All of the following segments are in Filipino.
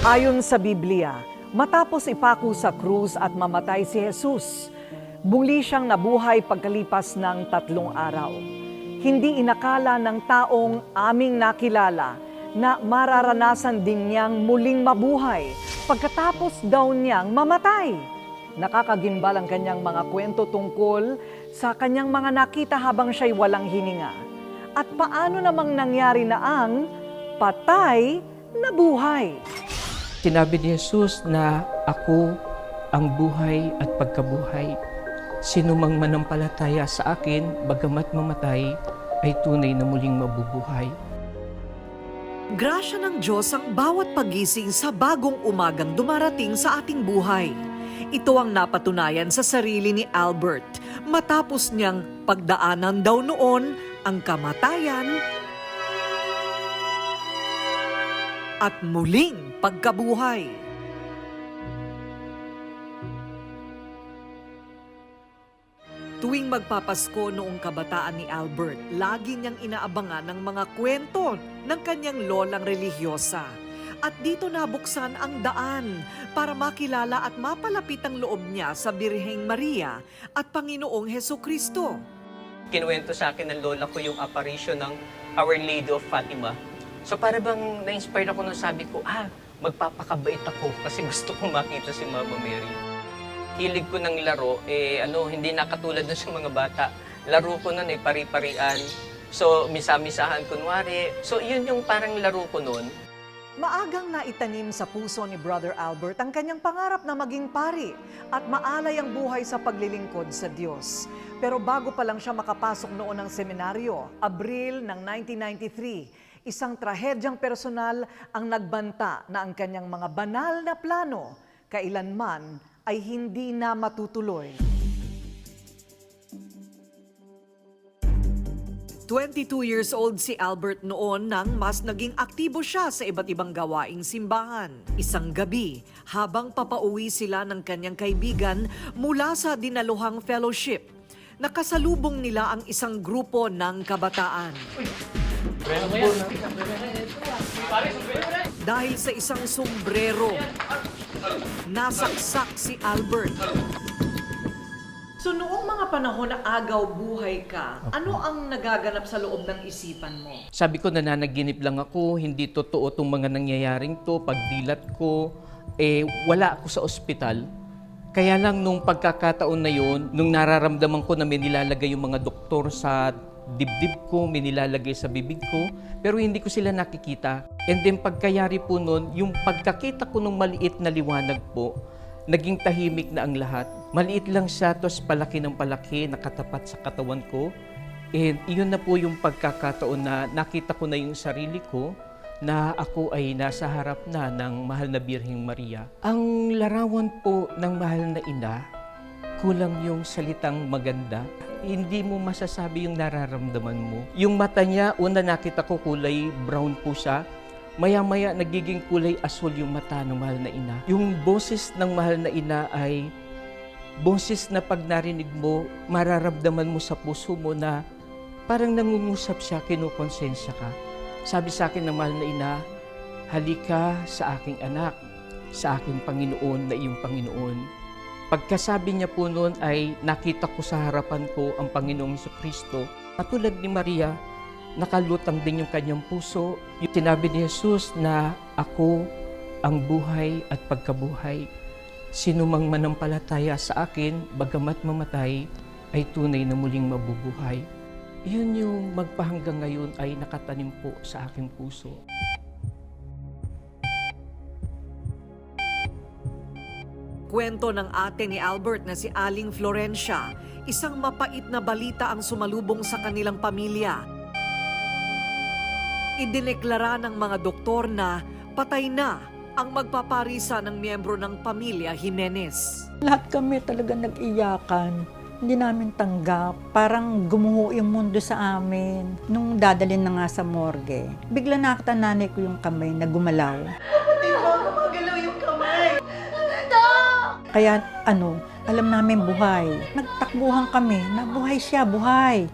Ayon sa Biblia, matapos ipako sa krus at mamatay si Jesus, muli siyang nabuhay pagkalipas ng tatlong araw. Hindi inakala ng taong aming nakilala na mararanasan din niyang muling mabuhay pagkatapos daw niyang mamatay. Nakakagimbal ang kanyang mga kwento tungkol sa kanyang mga nakita habang siya'y walang hininga. At paano namang nangyari na ang patay na buhay. Sinabi ni Jesus na ako ang buhay at pagkabuhay. Sino mang manampalataya sa akin, bagamat mamatay, ay tunay na muling mabubuhay. Grasya ng Diyos ang bawat pagising sa bagong umagang dumarating sa ating buhay. Ito ang napatunayan sa sarili ni Albert matapos niyang pagdaanan daw noon ang kamatayan at muling pagkabuhay. Tuwing magpapasko noong kabataan ni Albert, lagi niyang inaabangan ng mga kwento ng kanyang lolang relihiyosa. At dito nabuksan ang daan para makilala at mapalapit ang loob niya sa Birheng Maria at Panginoong Heso Kristo. Kinuwento sa akin ng lola ko yung apparition ng Our Lady of Fatima. So para bang na-inspire ako nung sabi ko, ah, magpapakabait ako kasi gusto kong makita si Mama Mary. Hilig ko ng laro, eh ano, hindi nakatulad na sa mga bata. Laro ko nun eh, pari-parian. So, misa-misahan kunwari. So, yun yung parang laro ko nun. Maagang naitanim sa puso ni Brother Albert ang kanyang pangarap na maging pari at maalay ang buhay sa paglilingkod sa Diyos. Pero bago pa lang siya makapasok noon ng seminaryo, Abril ng 1993, isang trahedyang personal ang nagbanta na ang kanyang mga banal na plano kailanman ay hindi na matutuloy. 22 years old si Albert noon nang mas naging aktibo siya sa iba't ibang gawaing simbahan. Isang gabi, habang papauwi sila ng kanyang kaibigan mula sa dinaluhang fellowship, nakasalubong nila ang isang grupo ng kabataan. Dahil sa isang sombrero, nasaksak si Albert. So noong mga panahon na agaw buhay ka, ano ang nagaganap sa loob ng isipan mo? Sabi ko, nananaginip lang ako, hindi totoo itong mga nangyayaring to, pagdilat ko, eh, wala ako sa ospital. Kaya lang nung pagkakataon na yun, nung nararamdaman ko na may nilalagay yung mga doktor sa dibdib ko, may nilalagay sa bibig ko, pero hindi ko sila nakikita. And then pagkayari po nun, yung pagkakita ko nung maliit na liwanag po, naging tahimik na ang lahat. Maliit lang siya, tapos palaki ng palaki, nakatapat sa katawan ko. And iyon na po yung pagkakataon na nakita ko na yung sarili ko na ako ay nasa harap na ng mahal na Birheng Maria. Ang larawan po ng mahal na ina, kulang yung salitang maganda. Hindi mo masasabi yung nararamdaman mo. Yung mata niya, una nakita ko kulay brown po siya. Maya-maya nagiging kulay asul yung mata ng mahal na ina. Yung boses ng mahal na ina ay boses na pag narinig mo, mararamdaman mo sa puso mo na parang nangungusap siya, kinukonsensya ka. Sabi sa akin ng mahal na ina, halika sa aking anak, sa aking Panginoon na iyong Panginoon. Pagkasabi niya po noon ay nakita ko sa harapan ko ang Panginoong Kristo. Katulad ni Maria, nakalutang din yung kanyang puso. Yung sinabi ni Jesus na ako ang buhay at pagkabuhay. Sino mang manampalataya sa akin, bagamat mamatay, ay tunay na muling mabubuhay. Yun yung magpahanggang ngayon ay nakatanim po sa aking puso. Kwento ng ate ni Albert na si Aling Florencia, isang mapait na balita ang sumalubong sa kanilang pamilya. Idineklara ng mga doktor na patay na ang magpaparisa ng miyembro ng pamilya Jimenez. Lahat kami talaga nag-iyakan. Hindi namin tanggap. Parang gumuho yung mundo sa amin. Nung dadalhin na nga sa morgue, bigla nakita nanay ko yung kamay na gumalaw. Kaya ano, alam namin buhay. Nagtakbuhan kami na buhay siya, buhay.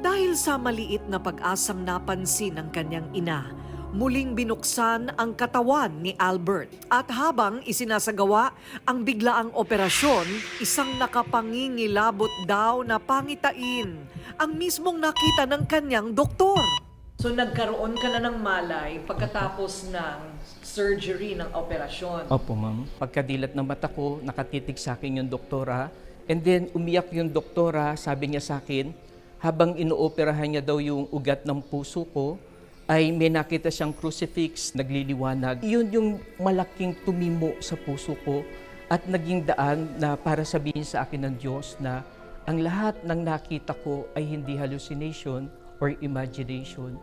Dahil sa maliit na pag-asang napansin ng kanyang ina, Muling binuksan ang katawan ni Albert at habang isinasagawa ang biglaang operasyon, isang nakapangingilabot daw na pangitain ang mismong nakita ng kanyang doktor. So nagkaroon ka na ng malay pagkatapos ng surgery ng operasyon. Opo, ma'am. Pagkadilat ng mata ko, nakatitig sa akin yung doktora. And then, umiyak yung doktora, sabi niya sa akin, habang inooperahan niya daw yung ugat ng puso ko, ay may nakita siyang crucifix, nagliliwanag. Yun yung malaking tumimo sa puso ko at naging daan na para sabihin sa akin ng Diyos na ang lahat ng nakita ko ay hindi hallucination or imagination.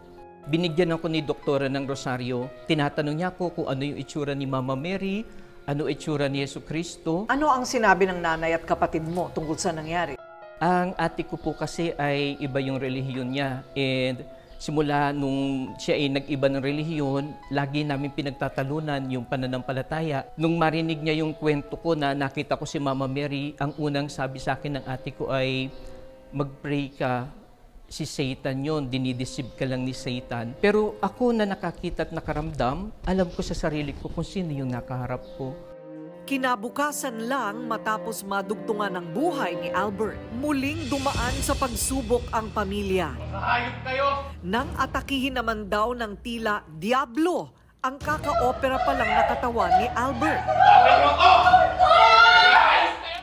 Binigyan ako ni doktora ng rosaryo. Tinatanong niya ako kung ano yung itsura ni Mama Mary, ano itsura ni Yesu Kristo. Ano ang sinabi ng nanay at kapatid mo tungkol sa nangyari? Ang ate ko po kasi ay iba yung relihiyon niya. And simula nung siya ay nag-iba ng relihiyon, lagi namin pinagtatalunan yung pananampalataya. Nung marinig niya yung kwento ko na nakita ko si Mama Mary, ang unang sabi sa akin ng ate ko ay, mag-pray ka, si Satan yon dinideceive ka lang ni Satan. Pero ako na nakakita at nakaramdam, alam ko sa sarili ko kung sino yung nakaharap ko. Kinabukasan lang matapos madugtungan ng buhay ni Albert, muling dumaan sa pagsubok ang pamilya. Nang atakihin naman daw ng tila Diablo ang kaka-opera pa lang na katawan ni Albert.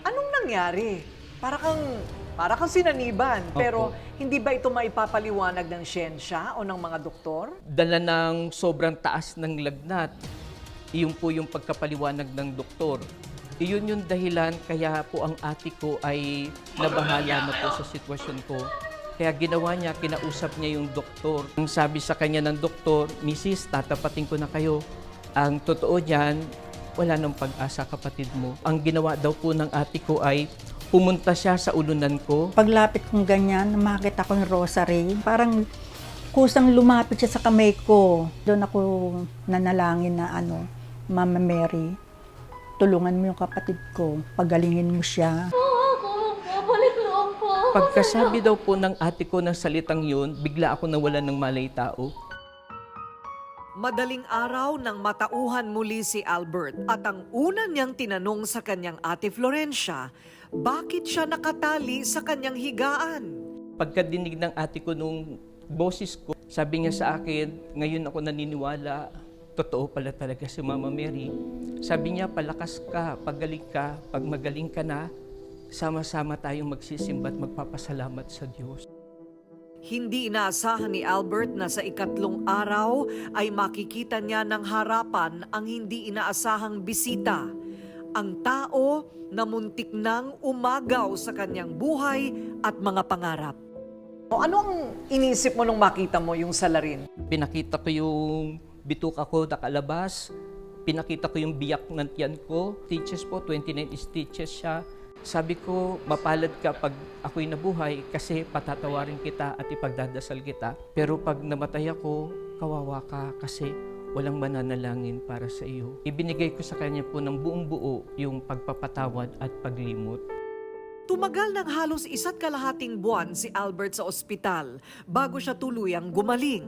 Anong nangyari? Para kang para kang sinaniban, pero hindi ba ito maipapaliwanag ng siyensya o ng mga doktor? dala ng sobrang taas ng lagnat. Iyon po yung pagkapaliwanag ng doktor. Iyon yung dahilan kaya po ang ate ko ay nabahala na po sa sitwasyon ko. Kaya ginawa niya, kinausap niya yung doktor. Ang sabi sa kanya ng doktor, Mrs., tatapatin ko na kayo. Ang totoo niyan, wala nang pag-asa kapatid mo. Ang ginawa daw po ng ate ko ay pumunta siya sa ulunan ko. Paglapit kong ganyan, makita ko yung rosary. Parang kusang lumapit siya sa kamay ko. Doon ako nanalangin na ano, Mama Mary, tulungan mo yung kapatid ko, pagalingin mo siya. Pagkasabi daw po ng ate ko ng salitang yun, bigla ako nawalan ng malay tao. Madaling araw nang matauhan muli si Albert at ang una niyang tinanong sa kanyang ate Florencia, bakit siya nakatali sa kanyang higaan? Pagkadinig ng ate ko nung boses ko, sabi niya sa akin, ngayon ako naniniwala, totoo pala talaga si Mama Mary. Sabi niya, palakas ka, pagaling ka, pag magaling ka na, sama-sama tayong magsisimba at magpapasalamat sa Diyos. Hindi inaasahan ni Albert na sa ikatlong araw ay makikita niya ng harapan ang hindi inaasahang bisita. Ang tao na muntik nang umagaw sa kanyang buhay at mga pangarap. O ano ang inisip mo nung makita mo yung salarin? Pinakita ko yung bituka ko nakalabas, pinakita ko yung biyak ng tiyan ko. Stitches po, 29 stitches siya. Sabi ko, mapalad ka pag ako'y nabuhay kasi patatawarin kita at ipagdadasal kita. Pero pag namatay ako, kawawa ka kasi walang mananalangin para sa iyo. Ibinigay ko sa kanya po ng buong buo yung pagpapatawad at paglimot. Tumagal ng halos isa't kalahating buwan si Albert sa ospital bago siya tuluyang gumaling.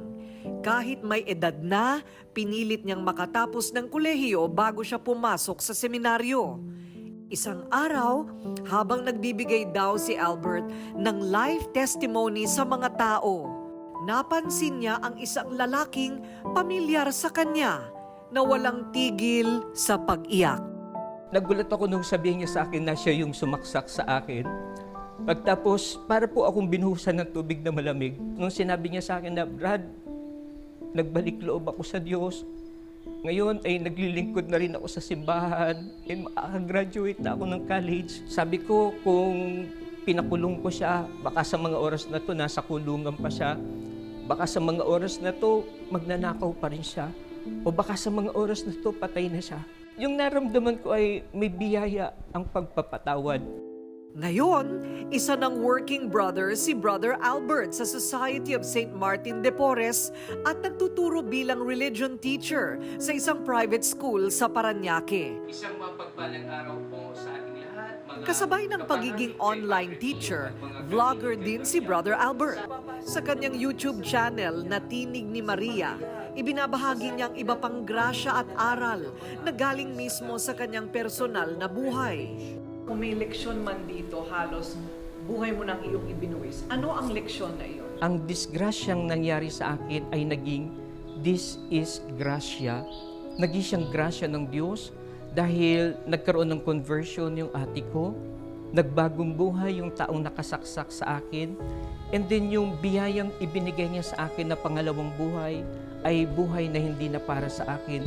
Kahit may edad na, pinilit niyang makatapos ng kolehiyo bago siya pumasok sa seminaryo. Isang araw, habang nagbibigay daw si Albert ng life testimony sa mga tao, napansin niya ang isang lalaking pamilyar sa kanya na walang tigil sa pag-iyak. Nagulat ako nung sabihin niya sa akin na siya yung sumaksak sa akin. Pagtapos, para po akong binuhusan ng tubig na malamig. Nung sinabi niya sa akin na, Brad, nagbalik loob ako sa Diyos. Ngayon ay naglilingkod na rin ako sa simbahan and makakagraduate na ako ng college. Sabi ko, kung pinakulong ko siya, baka sa mga oras na to, nasa kulungan pa siya. Baka sa mga oras na to, magnanakaw pa rin siya. O baka sa mga oras na to, patay na siya. Yung naramdaman ko ay may biyaya ang pagpapatawad. Ngayon, isa ng working brother si Brother Albert sa Society of St. Martin de Porres at nagtuturo bilang religion teacher sa isang private school sa Paranaque. Isang mapagpalang araw po Kasabay ng pagiging online teacher, vlogger din si Brother Albert. Sa kanyang YouTube channel na Tinig ni Maria, ibinabahagi niyang iba pang grasya at aral na galing mismo sa kanyang personal na buhay. Kung may leksyon man dito, halos buhay mo nang iyong ibinuwis. Ano ang leksyon na iyon? Ang disgrasyang nangyari sa akin ay naging this is grasya. Naging siyang grasya ng Diyos dahil nagkaroon ng conversion yung ate ko. Nagbagong buhay yung taong nakasaksak sa akin. And then yung biyayang ibinigay niya sa akin na pangalawang buhay ay buhay na hindi na para sa akin,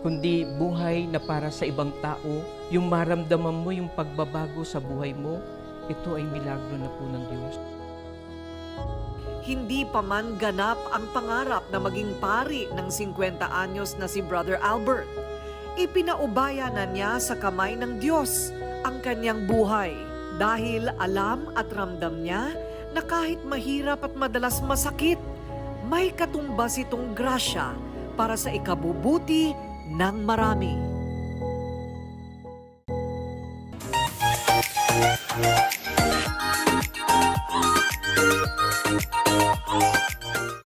kundi buhay na para sa ibang tao. Yung maramdaman mo yung pagbabago sa buhay mo, ito ay milagro na po ng Diyos. Hindi pa man ganap ang pangarap na maging pari ng 50 anyos na si Brother Albert. Ipinaubaya na niya sa kamay ng Diyos ang kanyang buhay dahil alam at ramdam niya na kahit mahirap at madalas masakit, may katumbas itong grasya para sa ikabubuti ng marami.